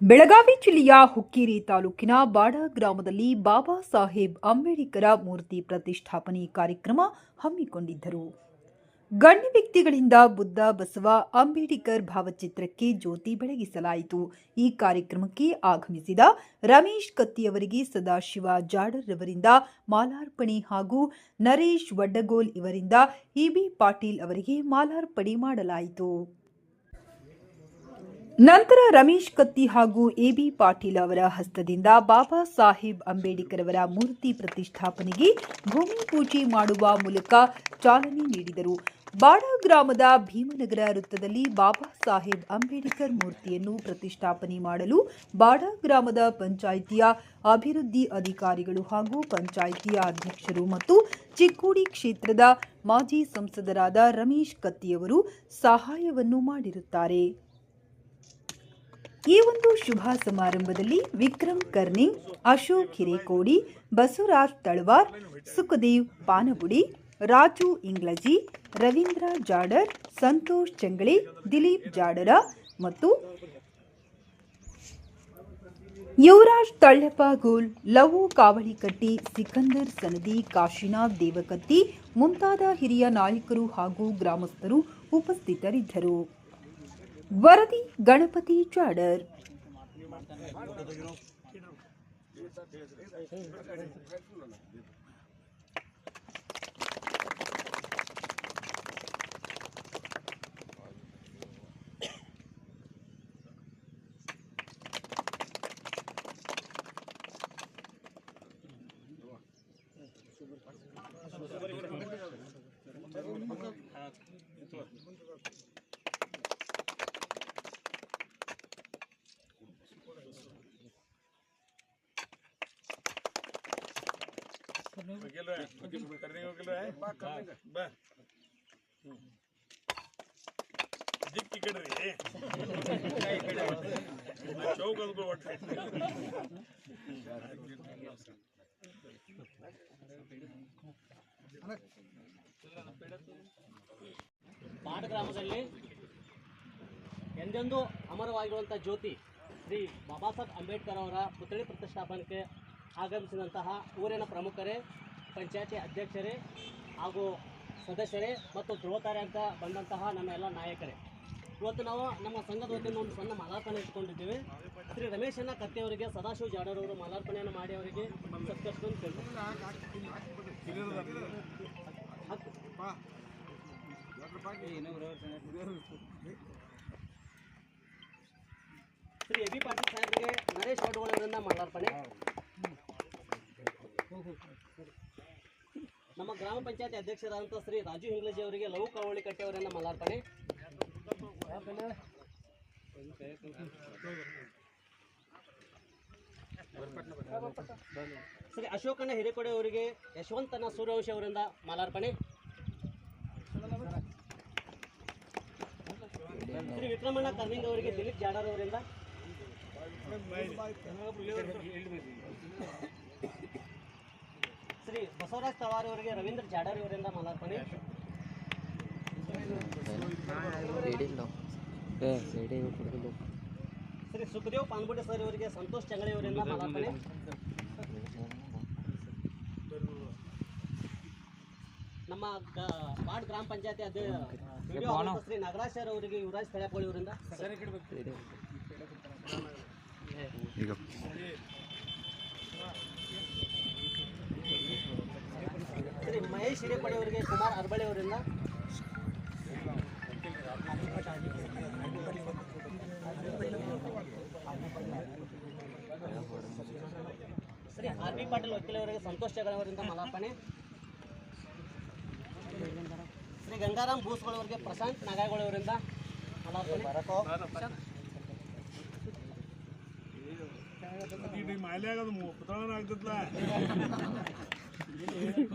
ಬೆಳಗಾವಿ ಜಿಲ್ಲೆಯ ಹುಕ್ಕೇರಿ ತಾಲೂಕಿನ ಬಾಡ ಗ್ರಾಮದಲ್ಲಿ ಬಾಬಾ ಸಾಹೇಬ್ ಅಂಬೇಡ್ಕರ ಮೂರ್ತಿ ಪ್ರತಿಷ್ಠಾಪನೆ ಕಾರ್ಯಕ್ರಮ ಹಮ್ಮಿಕೊಂಡಿದ್ದರು. ಗಣ್ಯ ವ್ಯಕ್ತಿಗಳಿಂದ ಬುದ್ಧ, ಬಸವ, ಅಂಬೇಡ್ಕರ್ ಭಾವಚಿತ್ರಕ್ಕೆ ಜ್ಯೋತಿ ಬೆಳಗಿಸಲಾಯಿತು. ಈ ಕಾರ್ಯಕ್ರಮಕ್ಕೆ ಆಗಮಿಸಿದ ರಮೇಶ್ ಕತ್ತಿಯವರಿಗೆ ಸದಾಶಿವ ಜಾಡರ್ ಅವರಿಂದ ಮಾಲಾರ್ಪಣೆ ಹಾಗೂ ನರೇಶ್ ವಡ್ಡಗೋಲ್ ಇವರಿಂದ ಇಬಿ ಪಾಟೀಲ್ ಅವರಿಗೆ ಮಾಲಾರ್ಪಣೆ ಮಾಡಲಾಯಿತು. ನಂತರ ರಮೇಶ್ ಕತ್ತಿ ಹಾಗೂ ಎಬಿ ಪಾಟೀಲ್ ಅವರ ಹಸ್ತದಿಂದ ಬಾಬಾ ಸಾಹೇಬ್ ಅಂಬೇಡ್ಕರ್ ಅವರ ಮೂರ್ತಿ ಪ್ರತಿಷ್ಠಾಪನೆಗೆ ಭೂಮಿ ಪೂಜೆ ಮಾಡುವ ಮೂಲಕ ಚಾಲನೆ ನೀಡಿದರು. ಬಾಡ ಗ್ರಾಮದ ಭೀಮನಗರ ವೃತ್ತದಲ್ಲಿ ಬಾಬಾ ಸಾಹೇಬ್ ಅಂಬೇಡ್ಕರ್ ಮೂರ್ತಿಯನ್ನು ಪ್ರತಿಷ್ಠಾಪನೆ ಮಾಡಲು ಬಾಡ ಗ್ರಾಮದ ಪಂಚಾಯಿತಿಯ ಅಭಿವೃದ್ಧಿ ಅಧಿಕಾರಿಗಳು ಹಾಗೂ ಪಂಚಾಯಿತಿಯ ಅಧ್ಯಕ್ಷರು ಮತ್ತು ಚಿಕ್ಕೋಡಿ ಕ್ಷೇತ್ರದ ಮಾಜಿ ಸಂಸದರಾದ ರಮೇಶ್ ಕತ್ತಿಯವರು ಸಹಾಯವನ್ನು ಮಾಡಿರುತ್ತಾರೆ. ಈ ಒಂದು ಶುಭ ಸಮಾರಂಭದಲ್ಲಿ ವಿಕ್ರಮ್ ಕರ್ನಿಂಗ್, ಅಶೋಕ್ ಹಿರೇಕೋಡಿ, ಬಸವರಾಜ್ ತಳವಾರ್, ಸುಖದೇವ್ ಪಾನಗುಡಿ, ರಾಜು ಇಂಗ್ಲಜಿ, ರವೀಂದ್ರ ಜಾಡರ್, ಸಂತೋಷ್ ಚಂಗಳಿ, ದಿಲೀಪ್ ಜಾಡರ ಮತ್ತು ಯುವರಾಜ್ ತಳ್ಳಪ್ಪ ಗೋಲ್, ಲವು ಕಾವಳಿಕಟ್ಟಿ ಸಿಕಂದರ್ ಸನದಿ, ಕಾಶಿನಾಥ್ ದೇವಕತ್ತಿ ಮುಂತಾದ ಹಿರಿಯ ನಾಯಕರು ಹಾಗೂ ಗ್ರಾಮಸ್ಥರು ಉಪಸ್ಥಿತರಿದ್ದರು. वरदी गणपति चाडर। ದಿಕ್ಕಿ ಕಡ್ರಿ ಚೌಕ ಒಟ್ಟು ಬಾಡ ಗ್ರಾಮದಲ್ಲಿ ಎಂದೆಂದೂ ಅಮರವಾಗಿರುವಂಥ ಜ್ಯೋತಿ ಶ್ರೀ ಬಾಬಾ ಸಾಹೇಬ್ ಅಂಬೇಡ್ಕರ್ ಅವರ ಪುತ್ಥಳಿ ಪ್ರತಿಷ್ಠಾಪನೆಗೆ ಆಗಮಿಸಿದಂತಹ ಊರಿನ ಪ್ರಮುಖರೇ, ಪಂಚಾಯತಿ ಅಧ್ಯಕ್ಷರೇ ಹಾಗೂ ಸದಸ್ಯರೇ ಮತ್ತು ಧ್ರುವತಾರೆ ಅಂತ ಬಂದಂತಹ ನಮ್ಮ ಎಲ್ಲ ನಾಯಕರೇ. ಇವತ್ತು ನಾವು ನಮ್ಮ ಸಂಘದ ವತಿಯಿಂದ ಒಂದು ಸಣ್ಣ ಮಾಲಾರ್ಪಣೆ ಇಟ್ಕೊಂಡಿದ್ದೀವಿ ಶ್ರೀ ರಮೇಶಣ್ಣ ಕತ್ತೆಯವರಿಗೆ, ಸದಾಶಿವ ಜಾಡರ್ ಅವರು ಮಾಲಾರ್ಪಣೆಯನ್ನು ಮಾಡಿ ಅವರಿಗೆ ಸತ್ಕರಿಸ್ಕೊಂಡು ಶ್ರೀ ಎ ಬಿ ಪಾಟೀಲ್ ಸಾಹೇಬರಿಗೆ ನರೇಶ್ ವಡ್ಗೋಳ್ ಅವರಿಂದ ಮಾಲಾರ್ಪಣೆ. ನಮ್ಮ ಗ್ರಾಮ ಪಂಚಾಯತ್ ಅಧ್ಯಕ್ಷರಾದಂಥ ಶ್ರೀ ರಾಜು ಹಿಂಗ್ಲಜಿ ಅವರಿಗೆ ಲವ್ ಕಾವಳಿ ಕಟ್ಟೆ ಅವರಿಂದ ಮಾಲಾರ್ಪಣೆ. ಶ್ರೀ ಅಶೋಕಣ್ಣ ಹಿರೇಕೊಡೆ ಅವರಿಗೆ ಯಶವಂತನ ಸೂರ್ಯವಂಶಿ ಅವರಿಂದ ಮಾಲಾರ್ಪಣೆ. ಶ್ರೀ ವಿಕ್ರಮಣ್ಣ ಕರ್ನಿಂಗ್ ಅವರಿಗೆ ದಿಲೀಪ್ ಜಾಡರ್ ಅವರಿಂದ. ಬಸವರಾಜ್ ತಳವಾರ್ ಅವರಿಗೆ ರವೀಂದ್ರ ಜಾಡರ್ ಇವರಿಂದ ಮಾಲಾರ್ಪಣೆ ಶ್ರೀ ಸುಖದೇವ್ ಪಾನ್ಗುಡೆ ಸರ್ ಇವರಿಗೆ ಸಂತೋಷ್ ಚಂಗಳಿ ಅವರಿಂದ ಮಾಲಾರ್ಪಣೆ ನಮ್ಮ ವಾರ್ಡ್ ಗ್ರಾಮ ಪಂಚಾಯತಿ ಅಧ್ಯಕ್ಷ ಶ್ರೀ ನಾಗರಾಜ್ ಸರ್ ಅವರಿಗೆ ಯುವರಾಜ್ ತಳ್ಯಾಪಳ್ಳಿ ಅವರಿಂದ. ಶ್ರೀ ಮಹೇಶ್ ಅವರಿಗೆ ಕುಮಾರ್ ಅರ್ಬಳಿ ಅವರಿಂದ ಶ್ರೀ ಆರ್ ಬಿ ಪಾಟೀಲ್ ವಕೀಲವರಿಗೆ ಸಂತೋಷ್ ಜಗಳವರಿಂದ ಮಲಾಪಣೆ. ಶ್ರೀ ಗಂಗಾರಾಮ್ ಭೂಸ್ಗಳವರಿಗೆ ಪ್ರಶಾಂತ್ ನಾಗಾಯಗಳ ಮಲಾಪಣೆ. ಮಾಲೆ ಈಗ ಮಾಲ್ಯಾಗ ಅದು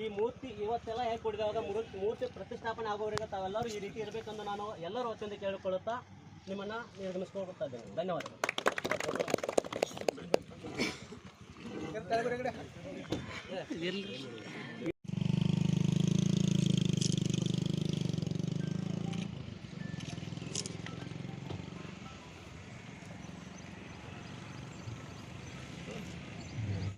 ಈ ಮೂರ್ತಿ ಇವತ್ತೆಲ್ಲ ಹೇಗೆ ಕೊಡಿದಾಗ ಮೂರ್ತಿ ಮೂರ್ತಿ ಪ್ರತಿಷ್ಠಾಪನೆ ಆಗೋವರೆಗೆ ತಾವೆಲ್ಲರೂ ಈ ರೀತಿ ಇರಬೇಕೆಂದು ನಾನು ಎಲ್ಲರೂ ವತಿಯಿಂದ ಕೇಳಿಕೊಳ್ಳುತ್ತಾ ನಿಮ್ಮನ್ನು ನಿರ್ಗಮಿಸ್ಕೊಳ್ತಾ ಇದ್ದೇನೆ. ಧನ್ಯವಾದಗಳು.